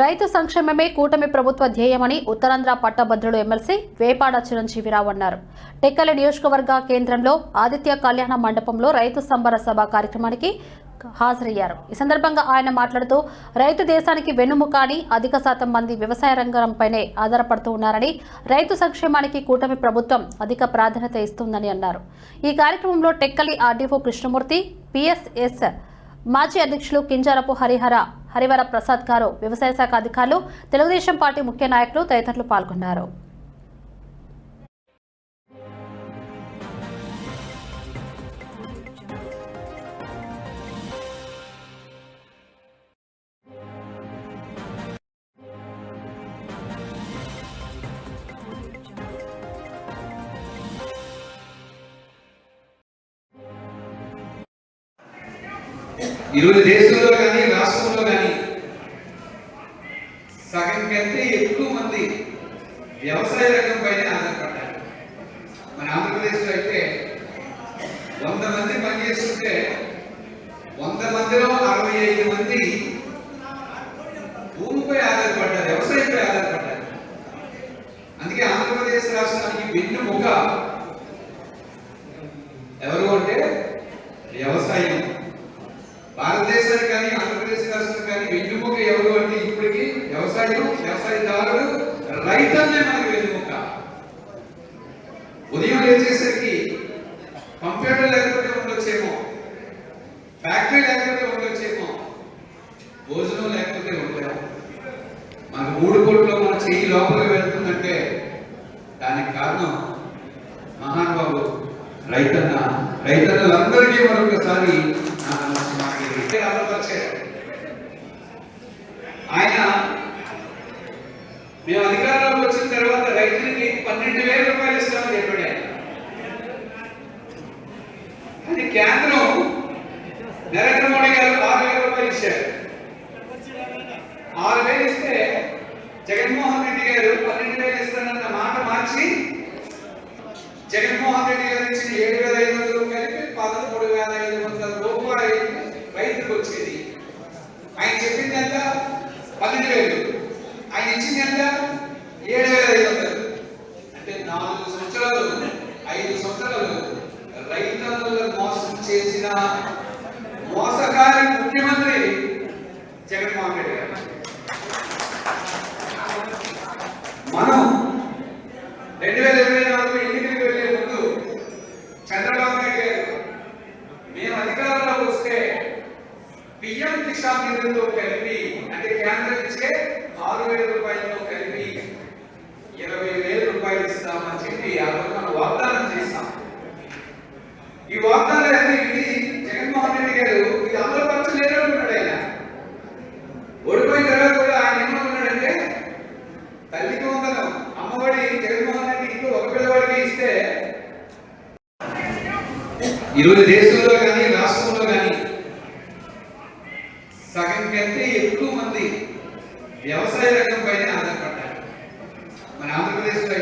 రైతు సంక్షేమమే కూటమి ప్రభుత్వ ధ్యేయమని ఉత్తరాంధ్ర పట్టభద్రుడు ఎమ్మెల్సీ వేపాడ చిరంజీవిరావు అన్నారు. టెక్కలి నియోజకవర్గ కేంద్రంలో ఆదిత్య కళ్యాణ మండపంలో రైతు సంబర సభ కార్యక్రమానికి హాజరయ్యారు. ఈ సందర్భంగా ఆయన మాట్లాడుతూ రైతు దేశానికి వెన్నుముక అని అధిక శాతం మంది వ్యవసాయ రంగంపైనే ఆధారపడుతూ ఉన్నారని రైతు సంక్షేమానికి కూటమి ప్రభుత్వం అధిక ప్రాధాన్యత ఇస్తుందని అన్నారు. ఈ కార్యక్రమంలో టెక్కలి ఆర్డీఓ కృష్ణమూర్తి పిఎస్ఎస్ మాజీ అధ్యక్షులు కింజారపు హరిహర హరివర ప్రసాద్ గారు వ్యవసాయ శాఖ అధికారులు తెలుగుదేశం పార్టీ ముఖ్య నాయకులు తదితరులు పాల్గొన్నారు. ఈరోజు దేశంలో కానీ రాష్ట్రంలో కానీ సగం కంటే ఎక్కువ మంది వ్యవసాయ రంగం పైన ఆధారపడ్డారు. మన ఆంధ్రప్రదేశ్లో అయితే వంద మంది పనిచేస్తుంటే వంద మందిలో అరవై ఐదు మంది భూమిపై ఆధారపడ్డారు వ్యవసాయంపై ఆధారపడ్డారు. అందుకే ఆంధ్రప్రదేశ్ రాష్ట్రానికి వెన్నుముక ఎవరు అంటే వ్యవసాయం. భారతదేశానికి కానీ ఆంధ్రప్రదేశ్ రాష్ట్రం కానీ వెన్నుముక ఎవరు అంటే ఇప్పటికి వ్యవసాయం వ్యవసాయదారుడు రైతన్నే మనకి వెన్నుముక. ఉదయం లేచేసరికి కంప్యూటర్ లేకపోతే ఉండొచ్చేమో ఫ్యాక్టరీ లేకపోతే ఉండొచ్చేమో భోజనం లేకపోతే ఉండలేము. మనకు మూడు కోట్లో మన చెయ్యి లోపలికి వెళ్తుందంటే దానికి కారణం మహానుభావుడు రైతన్న. రైతన్నలందరికీ మరొకసారి మేము అధికారంలోకి వచ్చిన తర్వాత రైతులకి పన్నెండు వేల రూపాయలు ఇస్తామని చెప్పాడు ఆయన. కేంద్రం. నరేంద్ర మోడీ గారు ఆరు వేల రూపాయలు ఇచ్చారు. ఆరు వేలు ఇస్తే జగన్మోహన్ రెడ్డి గారు పన్నెండు వేలు ఇస్తానన్న మాట మార్చి జగన్మోహన్ రెడ్డి గారు ఇచ్చిన ఏడు వేల ఐదు వందలు కలిపి పదమూడు వేల ఐదు వందల రూపాయలు రైతులకు వచ్చేది. ఆయన చెప్పిందంతా పన్నెండు వేలు ఆయన ఇచ్చింది ఎంత ఏడు వేల ఐదు వందలు అంటే నాలుగు సంవత్సరాలు ఐదు సంవత్సరాలు రైతులను మోసం చేసిన మోసగారి ముఖ్యమంత్రి జగన్మోహన్ రెడ్డి గారు. మనం రెండు వేల ఇరవై నాలుగు ఎన్నికలకు వెళ్ళే ముందు చంద్రబాబు నాయుడు గారు మేము అధికారంలోకి వస్తే పిఎం కిసాన్ నిధులతో కలిపి అంటే కేంద్రం ఇచ్చే ఆరు వేల రూపాయలతో కలిపి ఇరవై వేల రూపాయలు ఇస్తామని చెప్పి ఈరోజు దేశంలో కానీ రాష్ట్రంలో కానీ సగం కంటే ఎక్కువ మంది వ్యవసాయ రంగం పైన ఆధారపడ్డారు. మన ఆంధ్రప్రదేశ్లో